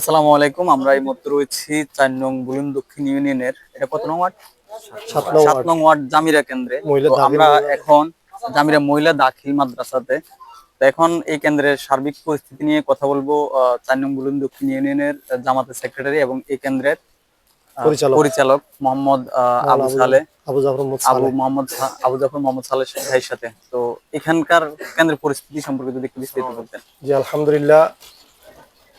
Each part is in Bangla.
আসসালামু আলাইকুম আমরা এই মুহূর্তে রয়েছি চার নং বুলুন দক্ষিণ ইউনিয়নের এটা কত নং ওয়ার্ড? সাত নং ওয়ার্ড। জামিরা কেন্দ্রে। আমরা এখন জামিরা মহিলা দাখিল মাদ্রাসাতে। এখন এই কেন্দ্রের সার্বিক পরিস্থিতি নিয়ে কথা বলব চার নং বুলুন দক্ষিণ ইউনিয়নের জামাতের সেক্রেটারি এবং এই কেন্দ্রের পরিচালক। মোহাম্মদ আবু সালে। আবু মোহাম্মদ আবু সালেহ। মোহাম্মদ আবু জাফর মোহাম্মদ সালে ভাইয়ের সাথে। তো এখানকার কেন্দ্রের পরিস্থিতি সম্পর্কে যদি একটু বিস্তারিত বলতেন। জি আলহামদুলিল্লাহ।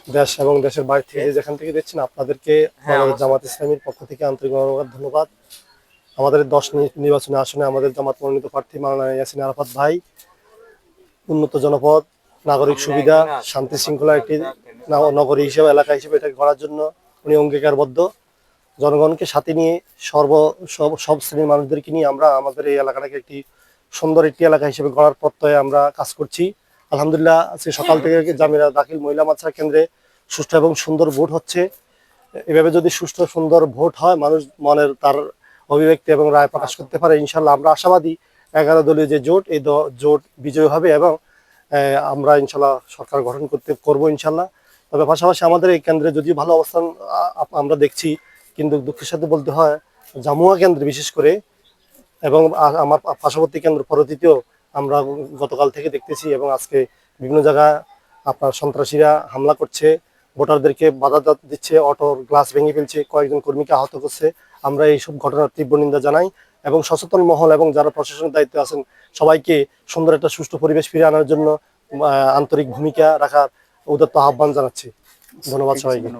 দেশ এবং দেশের বাইরে থেকে যেখান থেকে দেখছেন আপনাদেরকে হ্যাঁ, জামাত ইসলামীর পক্ষ থেকে আন্তরিক ধন্যবাদ ধন্যবাদ। আমাদের দশ নির্বাচনী আসনে আমাদের জামাত মনোনীত প্রার্থী মাওলানা ইয়াসিন আরাফাত ভাই। উন্নত জনপদ নাগরিক সুবিধা শান্তি শৃঙ্খলা একটি নগরী হিসেবে এলাকা হিসেবে এটাকে গড়ার জন্য উনি অঙ্গীকারবদ্ধ। জনগণকে সাথে নিয়ে সর্ব সব সব শ্রেণির মানুষদেরকে নিয়ে আমরা আমাদের এই এলাকাটাকে একটি সুন্দর একটি এলাকা হিসেবে গড়ার প্রত্যয়ে আমরা কাজ করছি। আলহামদুলিল্লাহ আজকে সকাল থেকে জামিরা দাখিল মহিলা মাদ্রাসা কেন্দ্রে সুষ্ঠু এবং সুন্দর ভোট হচ্ছে। এভাবে যদি সুষ্ঠু সুন্দর ভোট হয় মানুষ মনের তার অভিব্যক্তি এবং রায় প্রকাশ করতে পারে ইনশাল্লাহ আমরা আশাবাদী এগারো দলীয় যে জোট এই জোট বিজয় হবে এবং আমরা ইনশাল্লাহ সরকার গঠন করতে করব ইনশাল্লাহ তবে পাশাপাশি আমাদের এই কেন্দ্রে যদিও ভালো অবস্থান আমরা দেখছি কিন্তু দুঃখের সাথে বলতে হয় জামুয়া কেন্দ্রে বিশেষ করে এবং আমার পার্শ্ববর্তী কেন্দ্র পরবর্তীতেও আমরা গতকাল থেকে দেখতেছি এবং আজকে বিভিন্ন জায়গায় আপনার সন্ত্রাসীরা হামলা করছে ভোটারদেরকে বাধা দিচ্ছে অটোর গ্লাস ভেঙে ফেলছে কয়েকজন কর্মীকে আহত করছে। আমরা এইসব ঘটনার তীব্র নিন্দা জানাই এবং সচেতন মহল এবং যারা প্রশাসনের দায়িত্বে আছেন সবাইকে সুন্দর একটা সুষ্ঠু পরিবেশ ফিরে আনার জন্য আন্তরিক ভূমিকা রাখার উদাত্ত আহ্বান জানাচ্ছি। ধন্যবাদ সবাইকে। ধন্যবাদ।